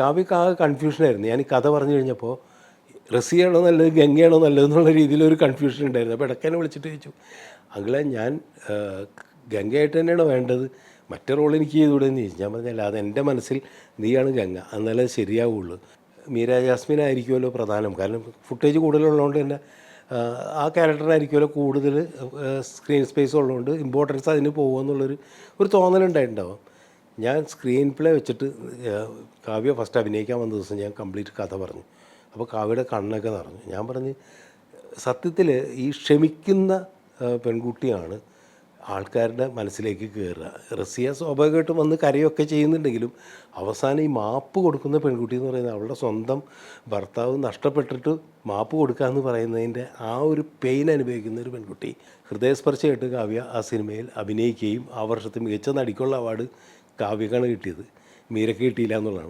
കാവ്യക്ക് ആ കൺഫ്യൂഷനായിരുന്നു ഞാൻ കഥ പറഞ്ഞു കഴിഞ്ഞപ്പോൾ റസിയാണോ നല്ലത് ഗംഗയാണോ നല്ലത് എന്നുള്ള രീതിയിലൊരു കൺഫ്യൂഷൻ ഉണ്ടായിരുന്നു. അപ്പോൾ ഇടയ്ക്കനെ വിളിച്ചിട്ട് ചോദിച്ചു അങ്കിളെ ഞാൻ ഗംഗയായിട്ട് തന്നെയാണ് വേണ്ടത്? മറ്റേ റോൾ എനിക്ക് ചെയ്തുകൂടെ എന്ന് ചോദിച്ചു. ഞാൻ പറഞ്ഞല്ല അത് എന്റെ മനസ്സിൽ നീയാണ് ഗംഗ. എന്നാലേ ശരിയാവുള്ളൂ. മീര ജാസ്മിൻ ആയിരിക്കുമല്ലോ പ്രധാനം. കാരണം ഫുട്ടേജ് കൂടുതലുള്ളതുകൊണ്ട് തന്നെ ആ ക്യാരക്ടറിനായിരിക്കുമല്ലോ കൂടുതൽ സ്ക്രീൻ സ്പേസ് ഉള്ളതുകൊണ്ട് ഇമ്പോർട്ടൻസ് അതിന് പോകുമെന്നുള്ളൊരു ഒരു തോന്നലുണ്ടായിട്ടുണ്ടാവും. ഞാൻ സ്ക്രീൻ പ്ലേ വെച്ചിട്ട് കാവ്യ ഫസ്റ്റ് അഭിനയിക്കാൻ വന്ന ദിവസം ഞാൻ കംപ്ലീറ്റ് കഥ പറഞ്ഞു. അപ്പോൾ കാവ്യയുടെ കണ്ണൊക്കെ നിറഞ്ഞു. ഞാൻ പറഞ്ഞ് സത്യത്തിൽ ഈ ക്ഷമിക്കുന്ന പെൺകുട്ടിയാണ് ആൾക്കാരുടെ മനസ്സിലേക്ക് കയറുക റസിയ സ്വാഭാവികമായിട്ടും വന്ന് കരയൊക്കെ ചെയ്യുന്നുണ്ടെങ്കിലും അവസാനം ഈ മാപ്പ് കൊടുക്കുന്ന പെൺകുട്ടി എന്ന് പറയുന്നത് അവളുടെ സ്വന്തം ഭർത്താവ് നഷ്ടപ്പെട്ടിട്ട് മാപ്പ് കൊടുക്കുക എന്ന് പറയുന്നതിന്റെ ആ ഒരു പെയിൻ അനുഭവിക്കുന്ന ഒരു പെൺകുട്ടി. ഹൃദയസ്പർശമായിട്ട് കാവ്യ ആ സിനിമയിൽ അഭിനയിക്കുകയും ആ വർഷത്തെ മികച്ച നടിക്കുള്ള അവാർഡ് കാവ്യക്കാണ് കിട്ടിയത്. മീരക്ക് കിട്ടിയില്ല എന്നുള്ളതാണ്.